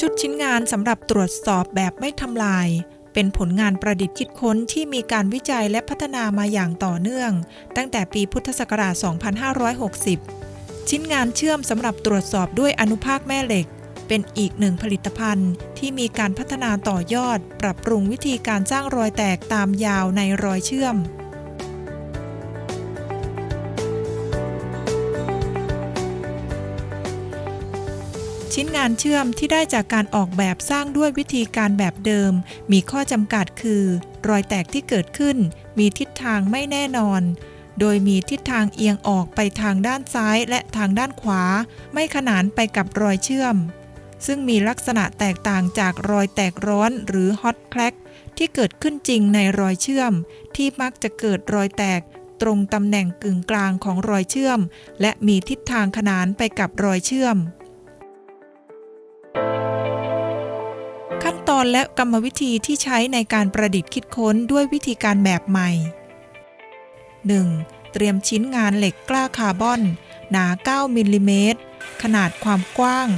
ชุดชิ้นงานสำหรับตรวจสอบแบบไม่ทำลาย เป็นผลงานประดิษฐ์คิดค้นที่มีการวิจัยและพัฒนามาอย่างต่อเนื่อง ตั้งแต่ปีพุทธศักราช 2560 ชิ้นงานเชื่อมสำหรับตรวจสอบด้วยอนุภาคแม่เหล็ก เป็นอีกหนึ่งผลิตภัณฑ์ ที่มีการพัฒนาต่อยอด ปรับปรุงวิธีการสร้างรอยแตกตามยาวในรอยเชื่อม ชิ้นงานเชื่อมที่ได้จากการออกแบบสร้างด้วยวิธีการแบบเดิม มีข้อจำกัดคือ รอยแตกที่เกิดขึ้น มีทิศทางไม่แน่นอน โดยมีทิศทางเอียงออกไปทางด้านซ้ายและทางด้านขวา ไม่ขนานไปกับรอยเชื่อม ซึ่งมีลักษณะแตกต่างจากรอยแตกร้อนหรือฮอตแคลกที่เกิดขึ้นจริงในรอยเชื่อม ที่มักจะเกิดรอยแตกตรงตำแหน่งกึ่งกลางของรอยเชื่อม และมีทิศทางขนานไปกับรอยเชื่อม ขั้นตอนและกรรมวิธีที่ใช้ในการประดิษฐ์คิดค้นด้วยวิธีการแบบใหม่ 1. เตรียมชิ้นงานเหล็กกล้าคาร์บอน หนา 9มิลลิเมตร ขนาดความกว้าง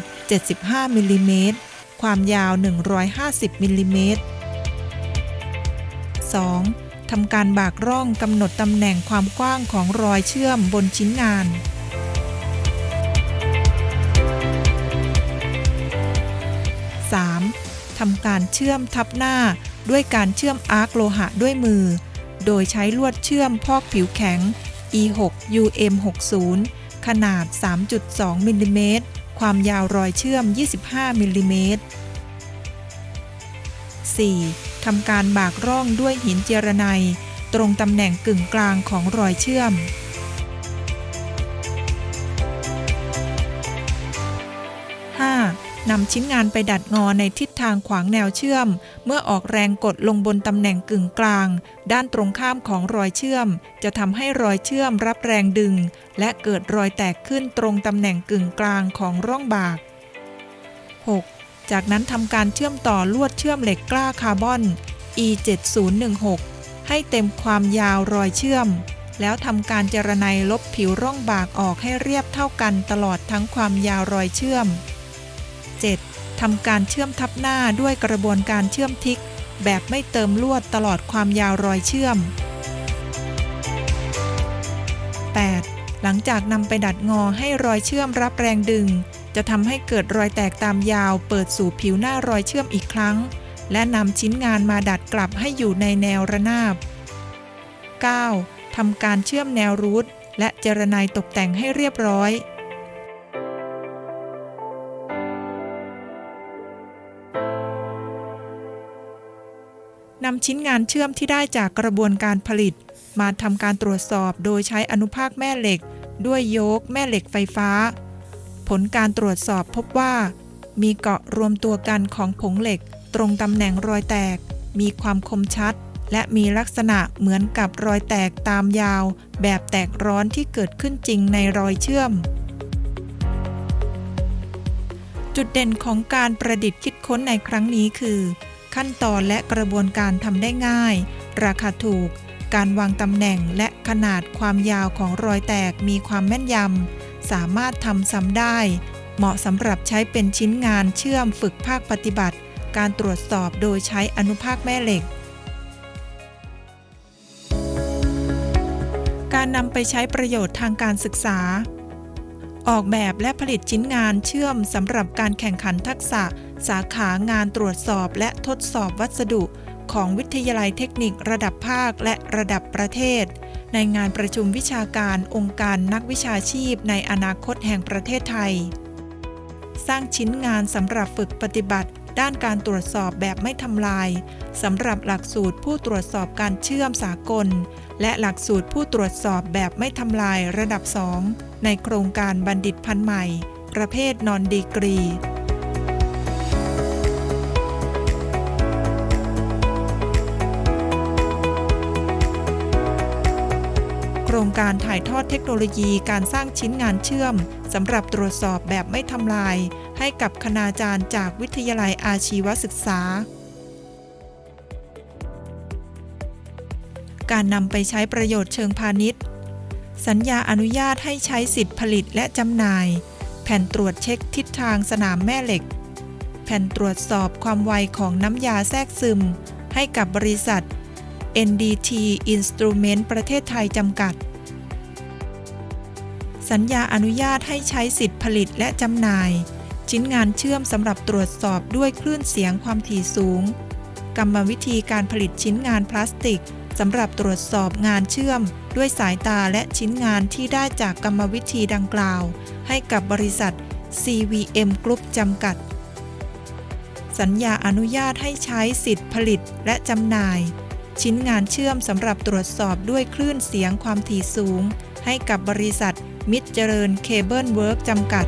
75มิลลิเมตร ความยาว 150มิลลิเมตร 2. ทำการบากร่องกำหนดตำแหน่งความกว้างของรอยเชื่อมบนชิ้นงาน ทำการเชื่อมทับหน้าด้วยการเชื่อมอาร์คโลหะด้วยมือ โดยใช้ลวดเชื่อมพอกผิวแข็ง E6 UM60 ขนาด 3.2มิลลิเมตร ความยาวรอยเชื่อม 25มิลลิเมตร 4. ทำการบากร่องด้วยหินเจรไนตรงตำแหน่งกึ่งกลางของรอยเชื่อม นำชิ้นงานไปดัดงอในทิศทางขวางแนวเชื่อม เมื่อออกแรงกดลงบนตำแหน่งกึ่งกลาง ด้านตรงข้ามของรอยเชื่อม จะทำให้รอยเชื่อมรับแรงดึง และเกิดรอยแตกขึ้นตรงตำแหน่งกึ่งกลางของร่องบาก 6. จากนั้นทำการเชื่อมต่อลวดเชื่อมเหล็กกล้าคาร์บอน E7016 ให้เต็มความยาวรอยเชื่อม แล้วทำการเจรไนลบผิวร่องบากออกให้เรียบเท่ากันตลอดทั้งความยาวรอยเชื่อม 7. ทำการเชื่อมทับหน้าด้วยกระบวนการเชื่อมทิก แบบไม่เติมลวดตลอดความยาวรอยเชื่อม 8. หลังจากนำไปดัดงอให้รอยเชื่อมรับแรงดึง จะทำให้เกิดรอยแตกตามยาวเปิดสู่ผิวหน้ารอยเชื่อมอีกครั้ง และนำชิ้นงานมาดัดกลับให้อยู่ในแนวระนาบ 9. ทำการเชื่อมแนวรูทและเจรไนตกแต่งให้เรียบร้อย นำชิ้นงานเชื่อมที่ได้จากกระบวนการผลิต มาทำการตรวจสอบโดยใช้อนุภาคแม่เหล็ก ด้วยโยกแม่เหล็กไฟฟ้า ผลการตรวจสอบพบว่า มีเกาะรวมตัวกันของผงเหล็ก ตรงตำแหน่งรอยแตก มีความคมชัด และมีลักษณะเหมือนกับรอยแตกตามยาว แบบแตกร้อนที่เกิดขึ้นจริงในรอยเชื่อมจุดเด่นของการประดิษฐ์คิดค้นในครั้งนี้คือ ขั้นตอนและกระบวนการทำได้ง่าย ราคาถูก การวางตำแหน่งและขนาดความยาวของรอยแตกมีความแม่นยำ สามารถทำซ้ำได้ เหมาะสำหรับใช้เป็นชิ้นงานเชื่อมฝึกภาคปฏิบัติ การตรวจสอบโดยใช้อนุภาคแม่เหล็กการนำไปใช้ประโยชน์ทางการศึกษา ออกแบบและผลิตชิ้นงานเชื่อมสำหรับการแข่งขันทักษะ สาขางานตรวจสอบและทดสอบวัสดุของวิทยาลัยเทคนิคระดับภาคและระดับประเทศ ในงานประชุมวิชาการองค์การนักวิชาชีพในอนาคตแห่งประเทศไทย สร้างชิ้นงานสำหรับฝึกปฏิบัติ ด้านการตรวจสอบแบบไม่ทำลายสำหรับหลักสูตรผู้ตรวจสอบการเชื่อมสากล และหลักสูตรผู้ตรวจสอบแบบไม่ทำลายระดับ 2 ในโครงการบัณฑิตพันธุ์ใหม่ ประเภทนอนดีกรี โครงการถ่ายทอดเทคโนโลยีการสร้างชิ้นงานเชื่อมสำหรับตรวจสอบแบบไม่ทำลาย ให้กับคณาจารย์จากวิทยาลัยอาชีวศึกษา การนำไปใช้ประโยชน์เชิงพาณิชย์ สัญญาอนุญาตให้ใช้สิทธิผลิตและจำหน่าย แผ่นตรวจเช็คทิศทางสนามแม่เหล็ก แผ่นตรวจสอบความไวของน้ำยาแทรกซึม ให้กับบริษัท NDT Instrument ประเทศไทยจำกัด สัญญาอนุญาตให้ใช้สิทธิผลิตและจำหน่าย ชิ้นงานเชื่อมสำหรับตรวจสอบด้วยคลื่นเสียงความถี่สูง กรรมวิธีการผลิตชิ้นงานพลาสติกสำหรับตรวจสอบงานเชื่อม ด้วยสายตาและชิ้นงานที่ได้จากกรรมวิธีดังกล่าว ให้กับบริษัท CVM Group จำกัด สัญญาอนุญาตให้ใช้สิทธิผลิตและจำหน่าย ชิ้นงานเชื่อมสำหรับตรวจสอบด้วยคลื่นเสียงความถี่สูง ให้กับบริษัทมิตรเจริญเคเบิลเวิร์กจำกัด